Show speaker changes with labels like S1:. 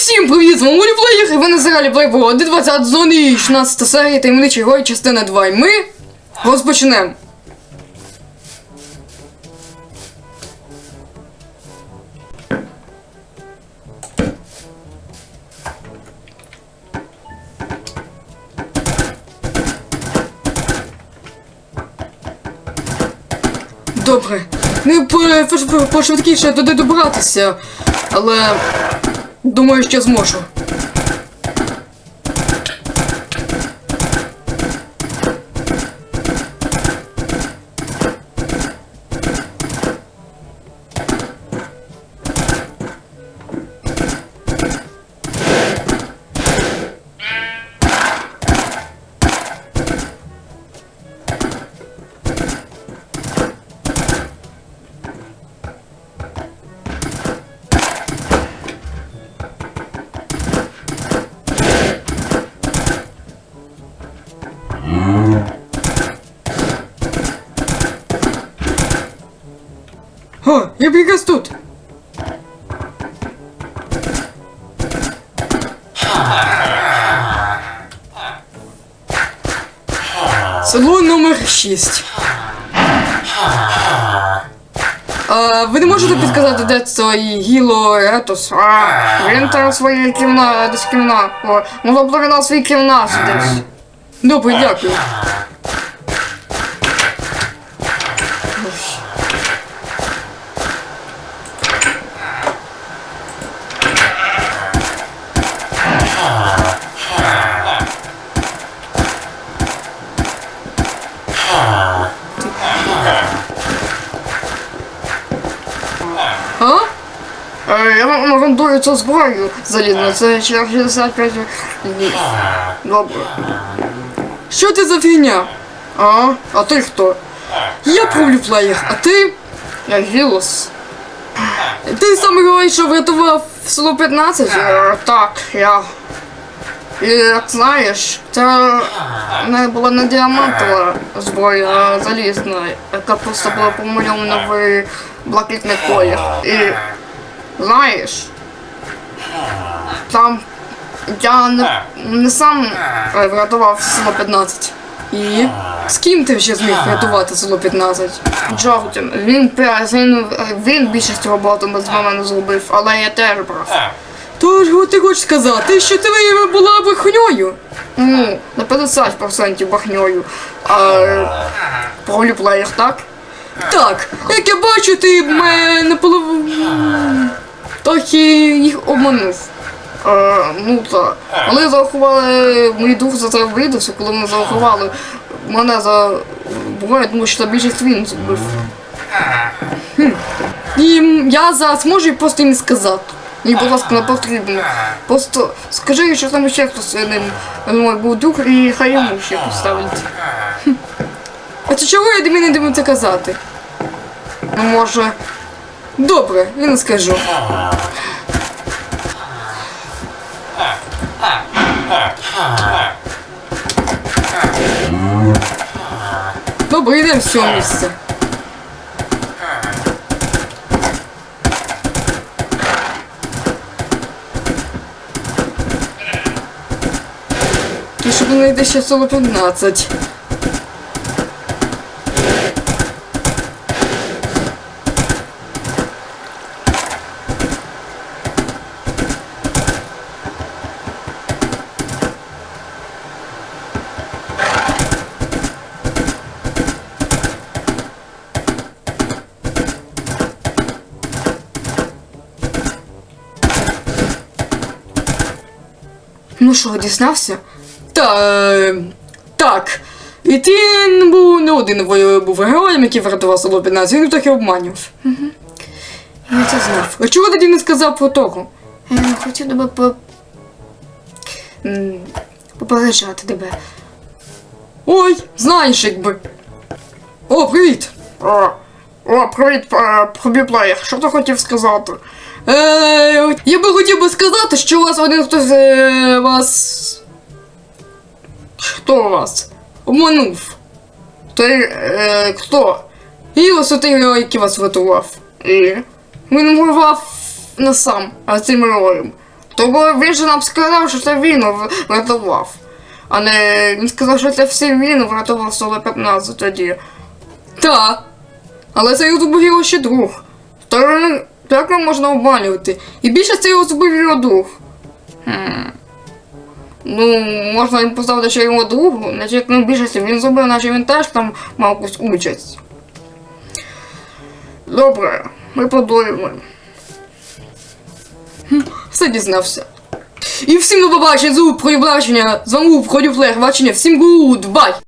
S1: Усім привіт, з вами Плеєр, і ви на серіалі Playboy 20 зони 16 серії таємничий герой, частина 2. І ми розпочнемо. Добре. По- по- пошвидкіше туди добратися, але думаю, що зможу. О, я б тут. Село номер 6. А, ви не можете підказати, де цей Гіло? А, він там у своїй кімнаті, десь кімна. О, можливо, він у своїй кімнаті десь. Добре, дякую. А? Е, Я вам орендую цю зброю залізно, це ще 65 днів. Добре. Що ти за фігня? А? А ти хто? Я проблюплеєр, а ти? Я Гілос. Ти саме говориш, що врятував село 15? Е, так, я. І як знаєш, це не була не діамантова зброя, а залізна, яка просто була помальована в блакитний колір. І знаєш, там я не, не сам е, врятував село 15. І з ким ти вже зміг врятувати село 15? Джордан. Він, він, він більшість роботи без мене зробив, але я теж брав. Тож ти хочеш сказати, що ти була брехньою? Ну, на 50% брехньою. А проліплеєр, так? Так, як я бачу, ти мене наполов... трохи їх обманув. Е, ну так. Вони зарахували мій дух за це видався, коли вони зарахували мене за буває, тому що це більшість він зробив. Хм. І я зараз можу просто їм сказати. Мені, будь ласка, не потрібно. Просто скажи, що там ще хтось ним був дух, і хай йому ще поставить. А це чого я тобі не думаю це казати? Ну, може. Добре, не скажу. Добре, йдемо з цього місця. І щоб не йде ще село 15. Ну що, дізнався? Та, е, так. І ти не був не один був героєм, який врятував село 15, він трохи обманював. Угу. Я це знав. А чого тоді не сказав про того? Е, хотів тебе по... попереджати тебе. Ой, знаєш, якби. О, привіт! О, о привіт, пробіплеєр. Що ти хотів сказати? Е, я би хотів би сказати, що у вас один хтось е, вас. Хто вас? Обманув. Ти е, хто? Гілос той герой, який вас врятував. І він воював не сам, а цим героєм. Тому він же нам сказав, що це він врятував. А не він сказав, що це все він врятував соло 15 тоді. Так. Але це зробив його ще друг. То як нам можна обманювати? І більше це його зробив його друг. Хм. Ну, можна їм поставити, що його другу, наче як на більшості він зробив, наче він теж там мав якусь участь. Добре, ми подумаємо. Все дізнався. І всім до побачення, звук про бачення. З вами був Ходів Флег, бачення, всім гуд, бай!